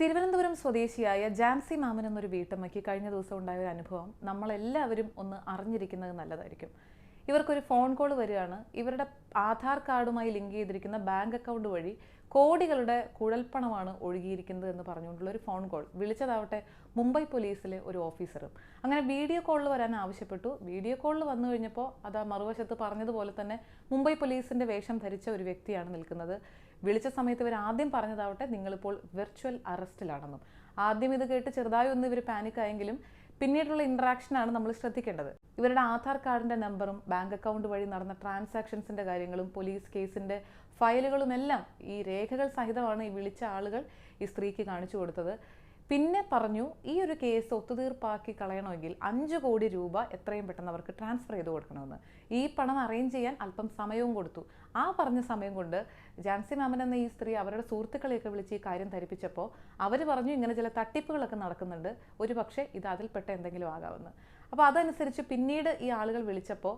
തിരുവനന്തപുരം സ്വദേശിയായ ജാൻസി മാമൻ എന്നൊരു വീട്ടമ്മയ്ക്ക് കഴിഞ്ഞ ദിവസം ഉണ്ടായ ഒരു അനുഭവം നമ്മളെല്ലാവരും ഒന്ന് അറിഞ്ഞിരിക്കുന്നത് നല്ലതായിരിക്കും. ഇവർക്കൊരു ഫോൺ കോൾ വരികയാണ്. ഇവരുടെ ആധാർ കാർഡുമായി ലിങ്ക് ചെയ്തിരിക്കുന്ന ബാങ്ക് അക്കൗണ്ട് വഴി കോടികളുടെ കുഴൽപ്പണമാണ് ഒഴുകിയിരിക്കുന്നത് എന്ന് പറഞ്ഞുകൊണ്ടുള്ള ഒരു ഫോൺ കോൾ വിളിച്ചതാവട്ടെ മുംബൈ പോലീസിലെ ഒരു ഓഫീസറും. അങ്ങനെ വീഡിയോ കോളിൽ വരാൻ ആവശ്യപ്പെട്ടു. വീഡിയോ കോളിൽ വന്നു കഴിഞ്ഞപ്പോൾ അത് മറുവശത്ത് പറഞ്ഞതുപോലെ തന്നെ മുംബൈ പോലീസിന്റെ വേഷം ധരിച്ച ഒരു വ്യക്തിയാണ് നിൽക്കുന്നത്. വിളിച്ച സമയത്ത് ഇവർ ആദ്യം പറഞ്ഞതാവട്ടെ നിങ്ങളിപ്പോൾ വെർച്വൽ അറസ്റ്റിലാണെന്നും ആദ്യം ഇത് കേട്ട് ചെറുതായി ഒന്ന് ഇവർ പാനിക് ആയെങ്കിലും പിന്നീടുള്ള ഇൻട്രാക്ഷനാണ് നമ്മൾ ശ്രദ്ധിക്കേണ്ടത്. ഇവരുടെ ആധാർ കാർഡിന്റെ നമ്പറും ബാങ്ക് അക്കൗണ്ട് വഴി നടന്ന ട്രാൻസാക്ഷൻസിന്റെ കാര്യങ്ങളും പോലീസ് കേസിന്റെ ഫയലുകളുമെല്ലാം ഈ രേഖകൾ സഹിതമാണ് ഈ വിളിച്ച ആളുകൾ ഈ സ്ത്രീക്ക് കാണിച്ചു കൊടുത്തത്. പിന്നെ പറഞ്ഞു ഈ ഒരു കേസ് ഒത്തുതീർപ്പാക്കി കളയണമെങ്കിൽ അഞ്ച് കോടി രൂപ എത്രയും പെട്ടെന്ന് അവർക്ക് ട്രാൻസ്ഫർ ചെയ്ത് കൊടുക്കണമെന്ന്. ഈ പണം അറേഞ്ച് ചെയ്യാൻ അല്പം സമയവും കൊടുത്തു. ആ പറഞ്ഞ സമയം കൊണ്ട് ജാൻസി മാമൻ എന്ന ഈ സ്ത്രീ അവരുടെ സുഹൃത്തുക്കളെയൊക്കെ വിളിച്ച് ഈ കാര്യം ധരിപ്പിച്ചപ്പോൾ അവർ പറഞ്ഞു ഇങ്ങനെ ചില തട്ടിപ്പുകളൊക്കെ നടക്കുന്നുണ്ട്. ഒരു പക്ഷേ ഇത് അതിൽപ്പെട്ട എന്തെങ്കിലും ആകാമെന്ന്. അപ്പോൾ അതനുസരിച്ച് പിന്നീട് ഈ ആളുകൾ വിളിച്ചപ്പോൾ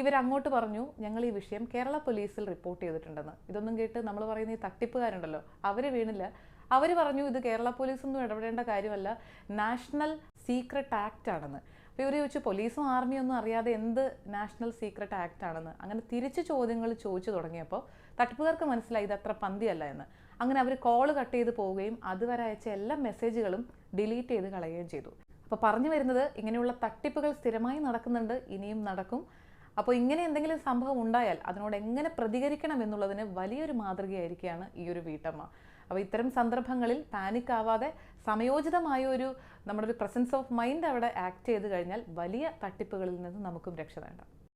ഇവരങ്ങോട്ട് പറഞ്ഞു ഞങ്ങൾ ഈ വിഷയം കേരള പോലീസിൽ റിപ്പോർട്ട് ചെയ്തിട്ടുണ്ടെന്ന്. ഇതൊന്നും കേട്ട് നമ്മൾ പറയുന്ന ഈ തട്ടിപ്പുകാരുണ്ടല്ലോ അവർ വീണില്ല. അവർ പറഞ്ഞു ഇത് കേരള പോലീസൊന്നും ഇടപെടേണ്ട കാര്യമല്ല. നാഷണൽ സീക്രട്ട് ആക്ട് ആണെന്ന്. അപ്പോൾ ഇവർ ചോദിച്ചു പോലീസും ആർമിയൊന്നും അറിയാതെ എന്ത് നാഷണൽ സീക്രട്ട് ആക്ട് ആണെന്ന്? അങ്ങനെ തിരിച്ച് ചോദ്യങ്ങൾ ചോദിച്ചു തുടങ്ങിയപ്പോൾ തട്ടിപ്പുകാർക്ക് മനസ്സിലായി ഇത് അത്ര പന്തിയല്ല എന്ന്. അങ്ങനെ അവർ കോൾ കട്ട് ചെയ്ത് പോവുകയും അതുവരെ അയച്ച എല്ലാ മെസ്സേജുകളും ഡിലീറ്റ് ചെയ്ത് കളയുകയും ചെയ്തു. അപ്പോൾ പറഞ്ഞു വരുന്നത് ഇങ്ങനെയുള്ള തട്ടിപ്പുകൾ സ്ഥിരമായി നടക്കുന്നുണ്ട് ഇനിയും നടക്കും. അപ്പോൾ ഇങ്ങനെ എന്തെങ്കിലും സംഭവം ഉണ്ടായാൽ അതിനോട് എങ്ങനെ പ്രതികരിക്കണം എന്നുള്ളതിന് വലിയൊരു മാതൃകയായിരിക്കുകയാണ് ഈ ഒരു വീട്ടമ്മ. അപ്പോൾ ഇത്തരം സന്ദർഭങ്ങളിൽ പാനിക് ആവാതെ സമയോചിതമായ ഒരു നമ്മുടെ ഒരു പ്രസൻസ് ഓഫ് മൈൻഡ് അവിടെ ആക്ട് ചെയ്ത് കഴിഞ്ഞാൽ വലിയ തട്ടിപ്പുകളിൽ നിന്ന് നമുക്കും രക്ഷ നേടാം.